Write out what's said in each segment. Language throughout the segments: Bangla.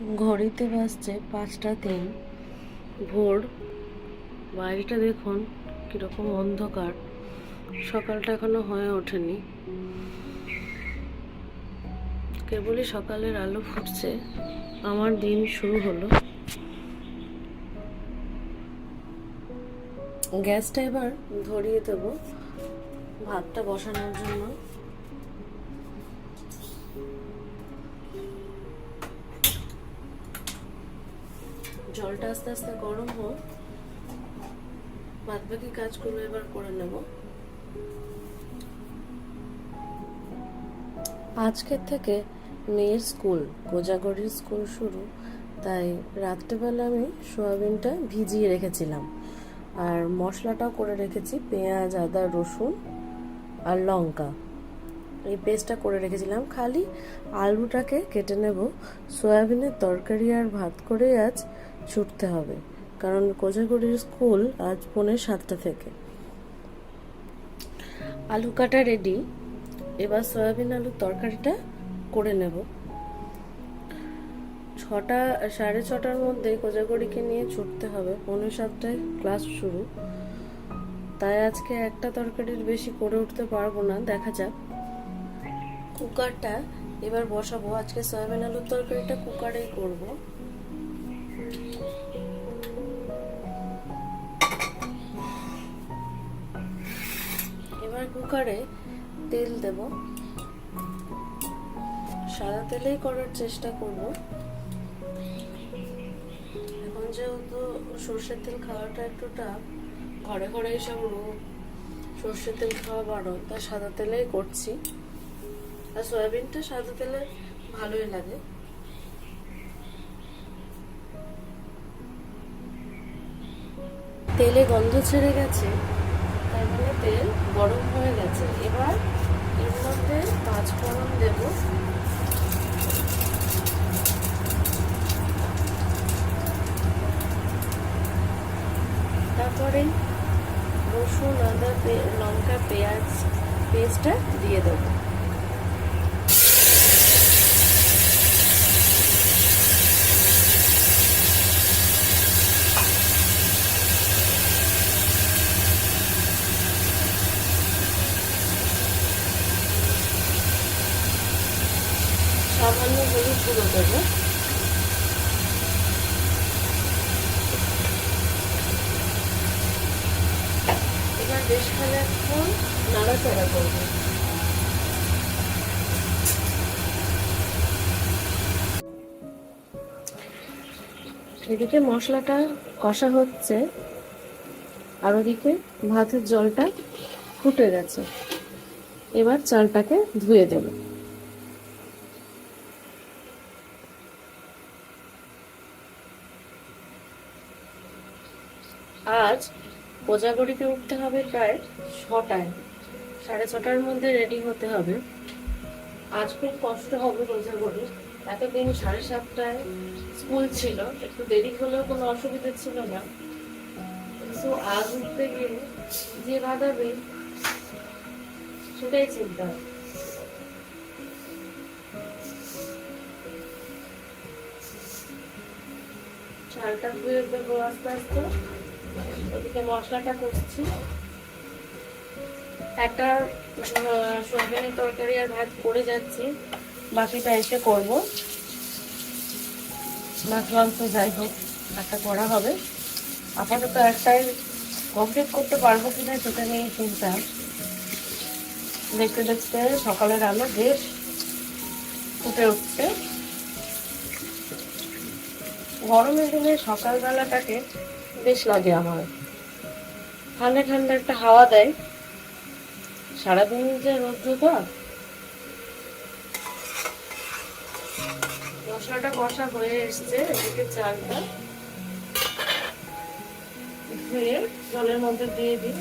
ঘড়িতে বাজছে পাঁচটা তিন। ভোর। বাইরেটা দেখুন কীরকম অন্ধকার। সকালটা এখনও হয়ে ওঠেনি। কেবলই সকালের আলো ফুটছে। আমার দিন শুরু হলো। গ্যাসটা এবার ধরিয়ে দেব ভাতটা বসানোর জন্য। জলটা আস্তে আস্তে গরম হোক বাদ বাকি কাজগুলো এবার করে নেব। আজকের থেকে মেয়ের স্কুল, কোজাগরির স্কুল শুরু, তাই রাত্রেবেলা আমি সোয়াবিনটা ভিজিয়ে রেখেছিলাম। আর মশলাটাও করে রেখেছি, পেঁয়াজ, আদা, রসুন আর লঙ্কা। এই পেস্টটা করে রেখেছিলাম। খালি আলুটাকে কেটে নেব। সয়াবিনের তরকারি আর ভাত করে আজ ছুটতে হবে। কারণ কোজাগরির স্কুল আজ পৌনে সাতটা থেকে। আলু কাটা রেডি এবার সয়াবিন আলুর তরকারিটা করে নেব। ছটা, সাড়ে ছটার মধ্যে কোজাগরিকে নিয়ে ছুটতে হবে। পৌনে সাতটায় ক্লাস শুরু। তাই আজকে একটা তরকারির বেশি করে উঠতে পারব না, দেখা যাক। কুকারটা এবার বসাবো। আজকে সয়াবিন আলুর তরকারিটা কুকারেই করব। এবার কুকারে তেল দেব। সাদা তেলেই করার চেষ্টা করব। এখন যেহেতু সর্ষের তেল খাওয়াটা একটু টাফ ঘরে ঘরে এসব রোগ, সর্ষের তেল খাওয়া বারণ তা সাদা তেলেই করছি। আর সয়াবিনটা সাদা তেলে ভালোই লাগে। তেলে গন্ধ ছেড়ে গেছে, তার মানে তেল গরম হয়ে গেছে। এবার এর মধ্যে পাঁচ ফোড়ন দেব। তারপরে রসুন, আদা লঙ্কা, পেঁয়াজ, পেস্টটা দিয়ে দেবো। সামান্য হলুদ গুঁড়ো দেবো এবার বেশ খানিকক্ষণ নাড়াচাড়া করব। এদিকে মশলাটা কষা হচ্ছে, আর ওদিকে ভাতের জলটা ফুটে গেছে। এবার চালটাকে ধুয়ে দেবো। আজ কোজাগরিতে উঠতে হবে প্রায় ছটায়। সাড়ে ছটার মধ্যে রেডি হতে হবে। আজ খুব কষ্ট হবে কোজাগরি। এতদিন সাড়ে সাতটায় স্কুল ছিল, একটু দেরি হলেও কোনো অসুবিধা ছিল না। কিন্তু আজ উঠতে গিয়ে যে বাঁধাবে সেটাই চিন্তা। চালটা ধুয়ে দেবো আস্তে আস্তে। ওদিকে মশলাটা করছি একটা তরকারি আর ভাত করে যাচ্ছি। বাকিটা এসে করব। মাছ, মাংস যাই হোক একটা করা হবে। আপাতত একটাই কমপ্লিট করতে পারব কিনা সেটা নিয়ে চিন্তা। দেখতে দেখতে সকালের আলো বেশ ফুটে উঠছে। গরমের দিনে সকালবেলাটাকে বেশ লাগে আমার। ঠান্ডা ঠান্ডা একটা হাওয়া দেয়। সারাদিন যে রৌদ্র তো মশলাটা কষা হয়ে এদিকে চালটা। ধুয়ে জলের মধ্যে দিয়ে দিই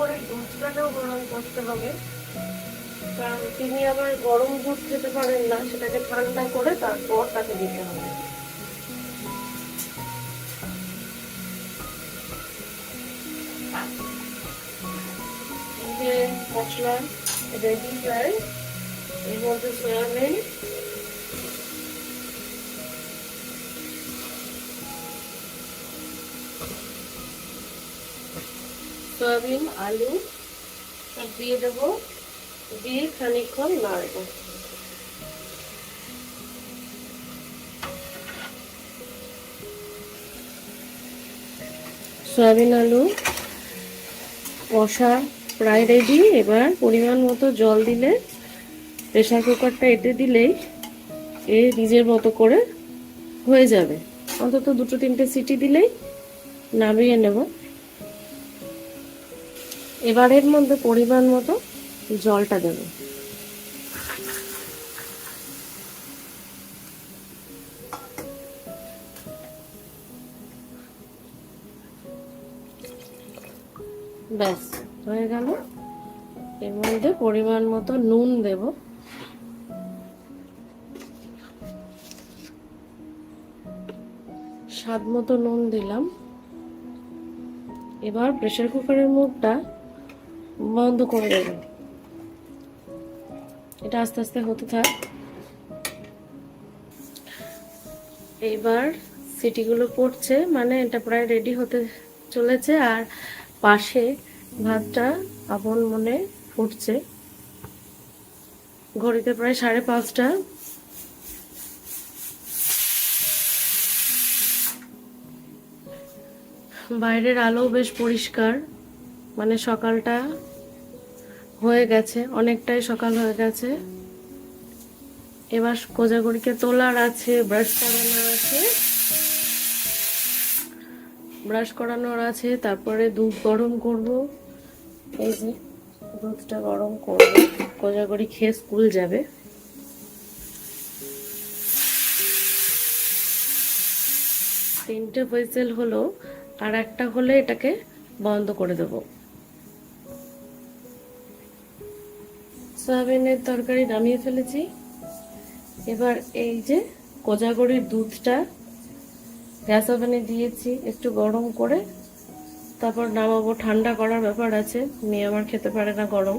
করে দুধটাকেও গরম করতে হবে। কারণ তিনি আবার গরম দুধ খেতে পারেন না, সেটাকে ঠান্ডা করে তারপর তাকে দিতে হবে। মশলা রেডি প্রায় এর মধ্যে সয়াবিন সয়াবিন আলু, সব দিয়ে দেবো। দিয়ে খানিকক্ষণ নাড়বো। সয়াবিন আলু কষা, প্রায় রেডি এবার পরিমাণ মতো জল দিলে প্রেশার কুকারটা এতে দিলেই এ নিজের মতো করে হয়ে যাবে। অন্তত দুটো তিনটে সিটি দিলেই নামিয়ে নেব। এবারের মধ্যে পরিমাণ মতো জলটা দেব। ব্যাস, হয়ে গেল। এর মধ্যে পরিমাণ মতো নুন দেব। স্বাদ মতো নুন দিলাম। এবার প্রেশার কুকারের মুখটা বন্ধ করে দেব। এটা আস্তে আস্তে হতে থাক। এইবার সিটিগুলো পড়ছে মানে এটা প্রায় রেডি হতে চলেছে, আর পাশে ভাতটা আপন মনে ফুটছে। ঘড়িতে প্রায় সাড়ে পাঁচটা। বাইরের আলো বেশ পরিষ্কার মানে সকালটা হয়ে গেছে, অনেকটাই সকাল হয়ে গেছে। এবার কোজাগরিকে তোলার আছে ব্রাশ করানোর আছে। ব্রাশ করানোর আছে, তারপরে দুধ গরম করব। এই যে, দুধটা গরম করব। কোজাগরি খেয়ে স্কুল যাবে। তিনটে হুইসেল হলো, আর একটা হলে এটাকে বন্ধ করে দেব। সয়াবিনের তরকারি নামিয়ে ফেলেছি। এবার এই যে কোজাগরির দুধটা গ্যাস ওভেনে দিয়েছি, একটু গরম করে। তারপর নামাবো, ঠান্ডা করার ব্যাপার আছে, মেয়ে আমার খেতে পারে না গরম।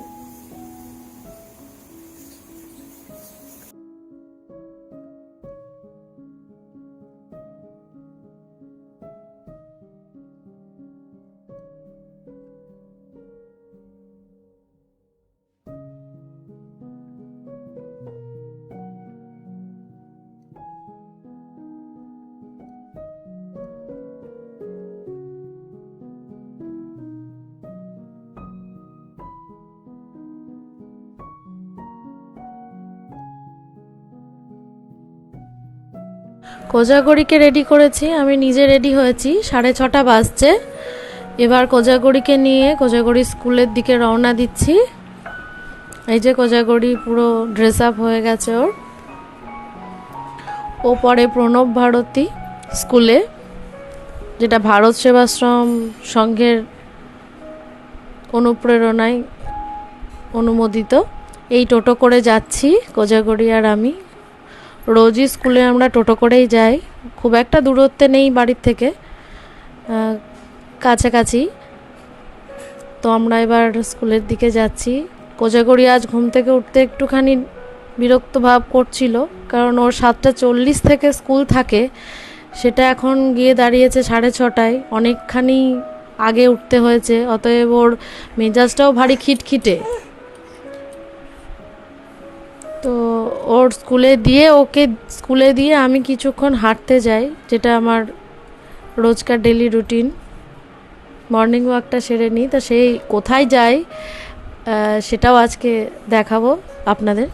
কোজাগরিকে রেডি করেছি, আমি নিজে রেডি হয়েছি, সাড়ে ছটা বাজছে। এবার কোজাগরিকে নিয়ে কোজাগরি স্কুলের দিকে রওনা দিচ্ছি। এই যে কোজাগরি পুরো ড্রেস আপ হয়ে গেছে ওর। ও পরে প্রণব ভারতী স্কুলে, যেটা ভারত সেবাশ্রম সংঘের অনুপ্রেরণায় অনুমোদিত। এই টোটো করে যাচ্ছি, কোজাগরি আর আমি। রোজই স্কুলে আমরা টোটো করেই যাই। খুব একটা দূরত্বে নেই বাড়ির থেকে কাছাকাছি। তো আমরা এবার স্কুলের দিকে যাচ্ছি। কোজাগরি আজ ঘুম থেকে উঠতে একটুখানি বিরক্ত ভাব করছিল, কারণ ওর সাতটা চল্লিশ থেকে স্কুল থাকে। সেটা এখন গিয়ে দাঁড়িয়েছে সাড়ে ছটায়, অনেকখানি আগে উঠতে হয়েছে, অতএব ওর মেজাজটাও ভারী খিটখিটে। তো ওর স্কুলে দিয়ে, ওকে স্কুলে দিয়ে আমি কিছুক্ষণ হাঁটতে যাই, যেটা আমার রোজকার ডেলি রুটিন মর্নিং ওয়াকটা সেরে নিই। তো সেই কোথায় যাই সেটাও আজকে দেখাবো আপনাদের।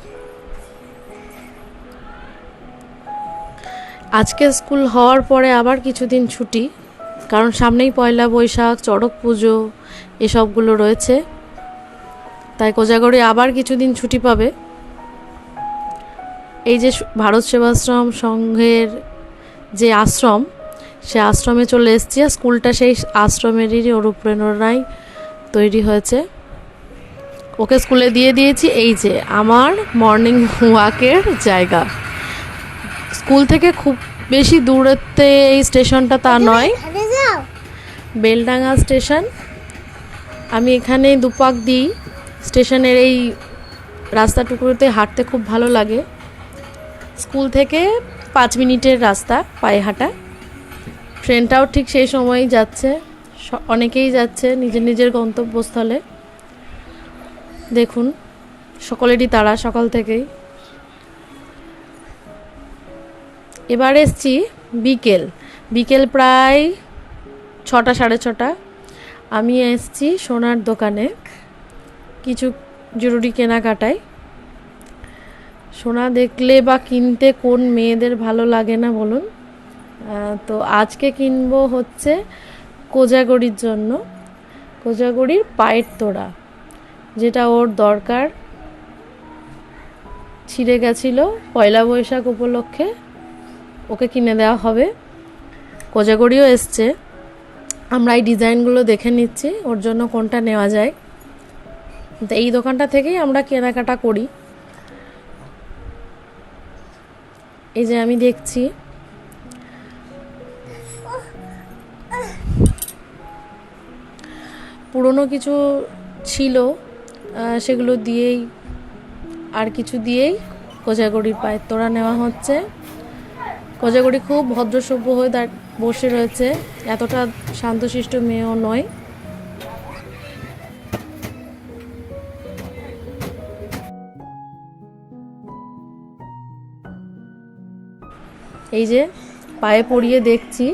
আজকে স্কুল হওয়ার পরে আবার কিছুদিন ছুটি, কারণ সামনেই পয়লা বৈশাখ, চড়ক পুজো, এসবগুলো রয়েছে। তাই কোজাগরি আবার কিছুদিন ছুটি পাবে। এই যে ভারত সেবাশ্রম সংঘের যে আশ্রম, সে আশ্রমে চলে এসেছি আর স্কুলটা সেই আশ্রমেরই অনুপ্রেরণায় তৈরি হয়েছে। ওকে স্কুলে দিয়ে দিয়েছি। এই যে আমার মর্নিং ওয়াকের জায়গা। স্কুল থেকে খুব বেশি দূরত্বে এই স্টেশনটা তা নয়। বেলডাঙ্গা স্টেশন। আমি এখানে দুপাক দিই। স্টেশনের এই রাস্তাটুকুতে হাঁটতে খুব ভালো লাগে। স্কুল থেকে পাঁচ মিনিটের রাস্তা পায়ে হাঁটা। ট্রেনটাও ঠিক সেই সময়ই যাচ্ছে। অনেকেই যাচ্ছে নিজের নিজের গন্তব্যস্থলে। দেখুন, সকলেরই তারা সকাল থেকেই। এবার এসছি বিকেল। বিকেল প্রায় ছটা, সাড়ে ছটা। আমি এসছি সোনার দোকানে। কিছু জরুরি কেনাকাটায়। সোনা দেখলে বা কিনতে কোন মেয়েদের ভালো লাগে না বলুন? তো আজকে কিনবো হচ্ছে কোজাগরির জন্য। কোজাগরির পায়ের তোড়া, যেটা ওর দরকার। ছিঁড়ে গেছিল পয়লা বৈশাখ উপলক্ষে, ওকে কিনে দেওয়া হবে। কোজাগরিও এসছে। আমরা এই ডিজাইনগুলো দেখে নিচ্ছি, ওর জন্য কোনটা নেওয়া যায়। তো এই দোকানটা থেকেই আমরা কেনাকাটা করি। এই যে আমি দেখছি। পুরনো কিছু ছিল সেগুলো দিয়েই, আর কিছু দিয়েই কোজাগরির পায়ের তোড়া নেওয়া হচ্ছে। কোজাগরি খুব ভদ্রসভ্য হয়ে বসে রয়েছে। এতটা শান্তশিষ্ট মেয়েও নয়। এই যে পায়ে পরিয়ে দেখছি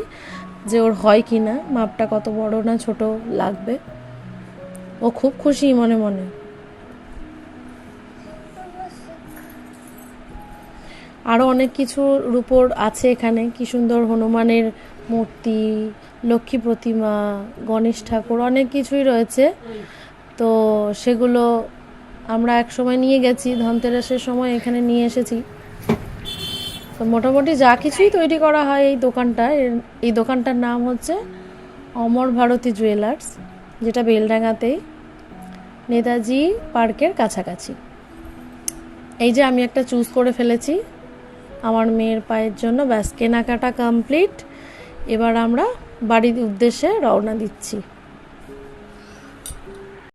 যে ওর হয় কি না, মাপটা কত বড় না ছোট লাগবে। ও খুব খুশি মনে মনে। আরও অনেক কিছুর উপর আছে এখানে। কি সুন্দর হনুমানের মূর্তি, লক্ষ্মী প্রতিমা, গণেশ ঠাকুর, অনেক কিছুই রয়েছে। তো সেগুলো আমরা এক সময় নিয়ে গেছি, ধনতেরাসের সময় এখানে নিয়ে এসেছি। তো মোটামুটি যা কিছুই তৈরি করা হয় এই দোকানটায় এই দোকানটার নাম হচ্ছে অমর ভারতী জুয়েলার্স, যেটা বেলডাঙ্গাতেই নেতাজি পার্কের কাছাকাছি। এই যে আমি একটা চুজ করে ফেলেছি, আমার মেয়ের পায়ের জন্য ব্যাস কেনাকাটা কমপ্লিট। এবার আমরা বাড়ির উদ্দেশ্যে রওনা দিচ্ছি।